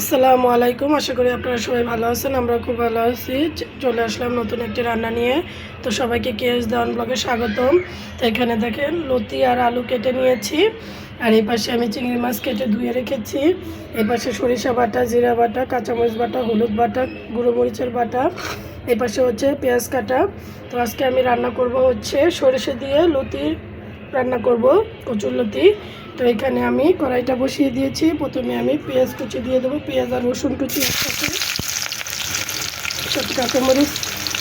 আসসালামু আলাইকুম, আশা করি আপনারা সবাই ভালো আছেন, আমরা খুব ভালো আছি। চলে আসলাম নতুন একটি রান্না নিয়ে। তো সবাইকে কেএস দাওয়ান ব্লগে স্বাগতম। তো এখানে দেখেন, লতি আর আলু কেটে নিয়েছি। আর এই পাশে আমি চিংড়ি মাছ কেটে ধুয়ে রেখেছি। এই পাশে সরিষা বাটা, জিরা বাটা, কাঁচামরিচ বাটা, হলুদ বাটা, গুঁড়ো মরিচের বাটা। এই পাশে হচ্ছে পেঁয়াজ কাটা। তো আজকে আমি রান্না করব হচ্ছে সরিষা দিয়ে লতি রান্না করব, কচুর লতি। তো এখানে আমি কড়াইটা বসিয়ে দিয়েছি। প্রথমে আমি পেঁয়াজ কুচি দিয়ে দেবো। পেঁয়াজ আর রসুন কুচি একসাথে। সাথে কাঁচামরিচ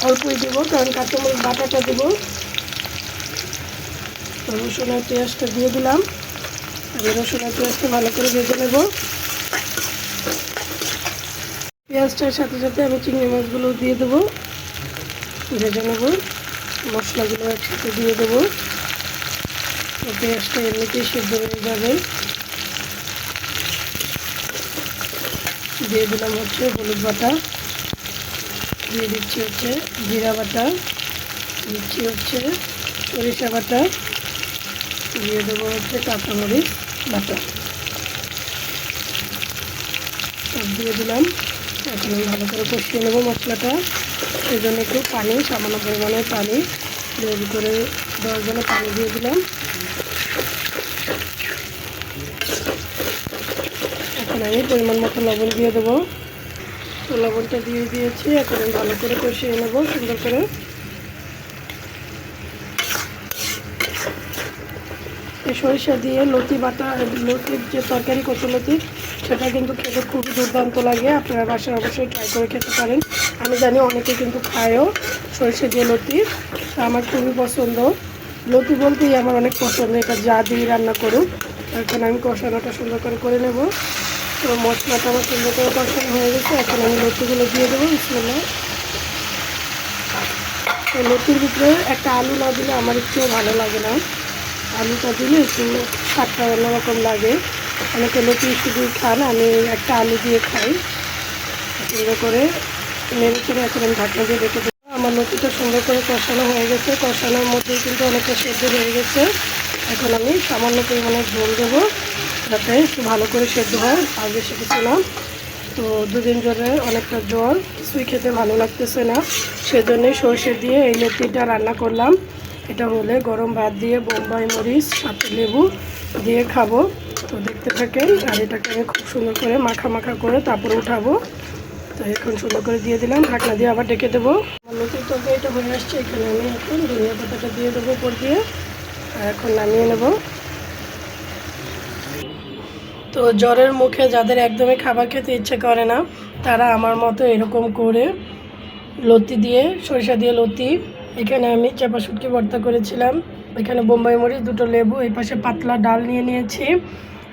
অল্পই দেবো, কারণ কাঁচামরিচ বাটাটা দেবো। তো রসুন আর পেঁয়াজটা দিয়ে দিলাম। আমি রসুন আর পেঁয়াজটা ভালো করে ভেজে নেব। পেঁয়াজটার সাথে সাথে আমি চিংড়ি মাছগুলো দিয়ে দেবো। ভেজে নেব। মশলাগুলো একসাথে দিয়ে দেবো। পেঁয়াজটা এমনিতেই সেদ্ধ হয়ে যাবে। দিয়ে দিলাম হচ্ছে হলুদ বাটা। দিয়ে দিচ্ছি হচ্ছে জিরা বাটা। দিচ্ছি হচ্ছে সরিষা বাটা। দিয়ে দেবো হচ্ছে কাঁচামরিচ বাটা। দিয়ে দিলাম, এখন ভালো করে কষিয়ে নেব মশলাটা। সেই জন্য একটু পানি, সামান্য পরিমাণে পানি। রেডি করে দেওয়ার পানি দিয়ে দিলাম। এখন আমি পরিমাণ মতো লবণ দিয়ে দেবো। তো লবণটা দিয়ে দিয়েছি, এখন আমি ভালো করে কষিয়ে নেব, সুন্দর করে। সরিষা দিয়ে লতি বাটা, লতির যে তরকারি কচুলতি সেটা কিন্তু খেতে খুবই দুর্দান্ত লাগে। আপনারা বাসায় অবশ্যই ট্রাই করে খেতে পারেন। আমি জানি অনেকে কিন্তু খায়ও সরষে দিয়ে লতি আমার খুবই পছন্দ। লতি বলতেই আমার অনেক পছন্দ, এটা যা দিয়ে রান্না করুক। এখন আমি কষানোটা সুন্দর করে করে নেব। তো মশলাটা আমার সুন্দর করে কষানো হয়ে গেছে, এখন আমি লতিগুলো দিয়ে দেবো বিসমিল্লাহ। তো লতির ভিতরে একটা আলু না দিলে আমার একটু ভালো লাগে না। আলুটা দিলে একটু স্বাদটা অন্যরকম লাগে। অনেকে লতি শুধু খান, আমি একটা আলু দিয়ে খাই। সুন্দর করে নেড়ে চেড়ে এখন আমি ঢাকনা দিয়ে রেখে দেবো আমার লতিটা সুন্দর করে কষানো হয়ে গেছে। কষানোর মধ্যেই কিন্তু অনেকটা সেদ্ধ হয়ে গেছে। এখন আমি সামান্য পরিমাণে ঝোল দেবো, যাতে একটু ভালো করে সেদ্ধ হয় কিছু না। তো দুদিন ধরে অনেকটা জ্বর কিছুই খেতে ভালো লাগতেছে না। সেজন্যই সর্ষে দিয়ে এই লতিটা রান্না করলাম। এটা হলে গরম ভাত দিয়ে বোম্বাই মরিচ, সাথে লেবু দিয়ে খাব। তো দেখতে থাকেন, আর এটাকে খুব সুন্দর করে মাখা মাখা করে তারপরে উঠাবো। তো এখন সুন্দর করে দিয়ে দিলাম, ঢাকনা দিয়ে আবার ডেকে দেবো। লতির তরকারিটা হয়ে আসছে, এখানে আমি এখন ধনিয়া পাতাটা দিয়ে দেবো উপর দিয়ে, আর এখন নামিয়ে নেব। তো জ্বরের মুখে যাদের একদমই খাবার খেতে ইচ্ছে করে না, তারা আমার মতো এরকম করে লতি দিয়ে, সরিষা দিয়ে লতি, এখানে আমি চাপা শুটকি ভর্তা করেছিলাম। এখানে বোম্বাই মরিচ, দুটো লেবু, এই পাশে পাতলা ডাল নিয়ে নিয়েছি।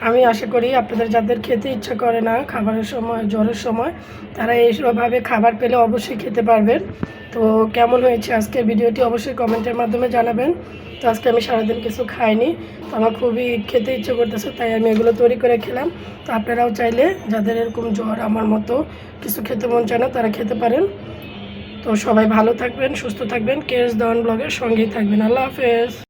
আমি আশা করি আপনাদের যাদের খেতে ইচ্ছা করে না, খাবারের সময়, জ্বরের সময়, তারা এইসবভাবে খাবার পেলে অবশ্যই খেতে পারবেন। তো কেমন হয়েছে আজকের ভিডিওটি অবশ্যই কমেন্টের মাধ্যমে জানাবেন। তো আজকে আমি সারাদিন কিছু খাইনি, তো আমার খুবই খেতে ইচ্ছে করতেছে, তাই আমি এগুলো তৈরি করে খেলাম। তো আপনারাও চাইলে যাদের এরকম জ্বর আমার মতো কিছু খেতে মন চায় না, তারা খেতে পারেন। তো সবাই ভালো থাকবেন, সুস্থ থাকবেন। কেএস দন ব্লগের সঙ্গেই থাকবেন। আল্লাহ হাফেজ।